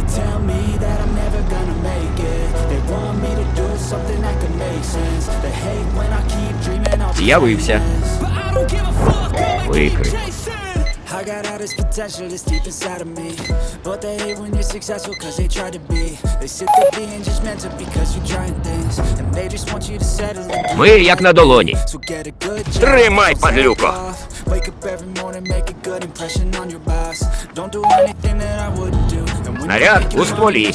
They tell me that I'm never gonna make it They want me to do something that could make sense They hate when I keep dreaming of З'явився. Викрив. I got all this potential that's deep inside of me But they hate when you're successful cause they try to be They sit there being just mental because you're trying things And they just want you to settle in Ми як на долоні So get a good job Тримай, падлюко! Wake up every morning, make a good impression on your boss Don't do anything that I wouldn't do Снаряд у стволі.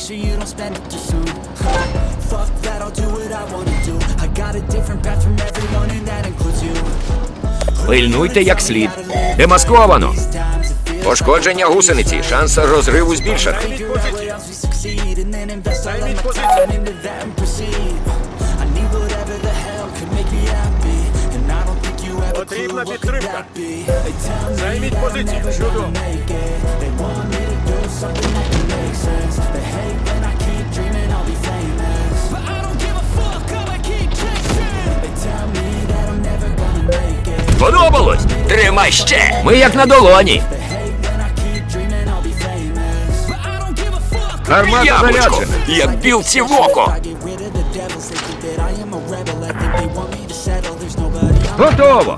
Пильнуйте як слід. Демасковано. Пошкодження гусениці. Шанс розриву збільшено. Потрібна підтримка. Займіть позицію. Чудово. Something that can make sense. They hate when I keep dreaming I'll be famous. But I don't give a fuck, I'ma keep chasing. They tell me that I'm never gonna make it. Сподобалось? Тримай ще. Ми як на долоні. Гармата Яблучко, заряджена. як білці в око. Готово.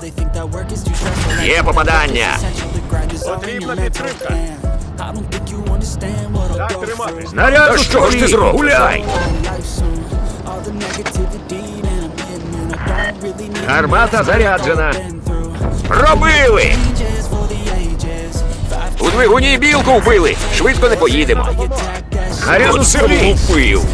Є попадання. Потрібна підтримка. Так go тримати. Та що ж ти зробиш? Гуляй. Гармата заряджена. been through. Робили. Changes for the ages. Five У двигуні білку вбили. Швидко не поїдемо. attack that shit. Снаряд у Оце стволі. влупив.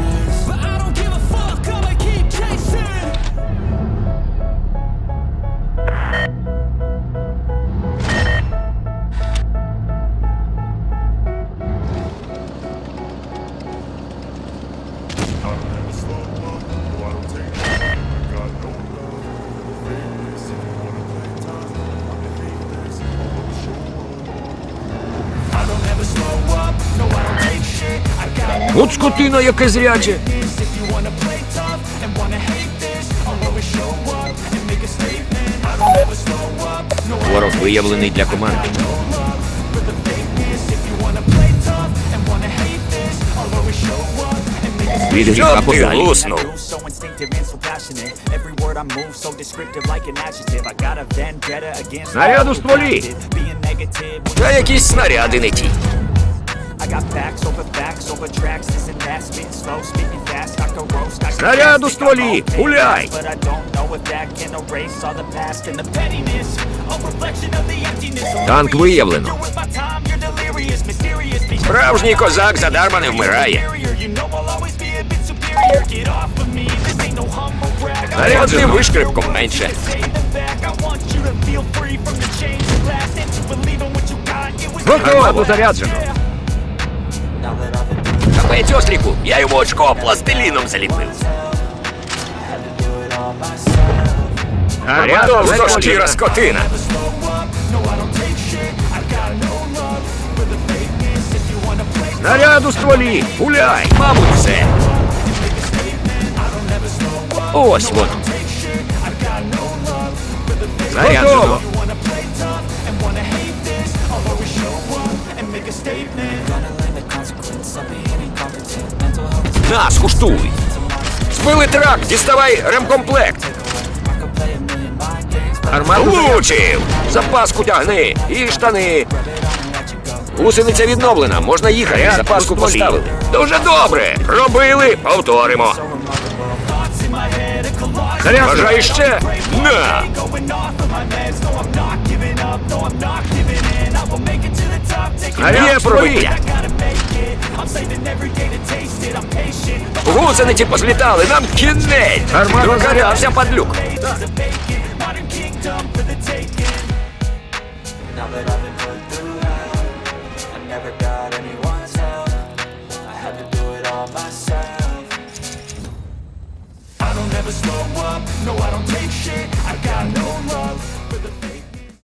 От скотина, яке зряче. Ворог виявлений для команди. Від гріха Щоб ти подалі. луснув. So instinctive and so passionate. Every word I move so descriptive like an adjective. I got a vendetta against Снаряд у all who стволі. Та якісь снаряди не ті. I got facts over facts over tracks. This and that. Spitting slow, spitting fast. I can roast. I can Снаряд у fast, стволі. think I'm okay, Гуляй. But I don't know if that can erase all the past and the pettiness. A reflection of the emptiness. Танк виявлено. You're with my time. You're delirious, mysterious. Be- Справжній козак задарма не вмирає. Вишкрипком менше. Got. It was Готово заряджено. Капець осліку. Я йому очко пластиліном заліпив. Гармата Довго шкіра заряджена. скотина. Снаряд у стволі. Гуляй. Мабуть, все. Ось воно. Заряджено. Mental health is На, скуштуй. Збили трак, діставай ремкомплект. Заряджена. Влучив! Запаску тягни і штани. Гусениця відновлена, можна їхати. Запаску поставили. Дуже добре. Робили, повторимо. Заряджено. Бажаєш ще? На! Going off patient. Гусениці позлітали, нам кінець. Гармата Докарявся падлюк. Days is a vacant. Modern kingdom for the taking. Now that I've been put through hell, I never got anyone's help. I had to do it all myself. never slow up, no I don't take shit I got no love for the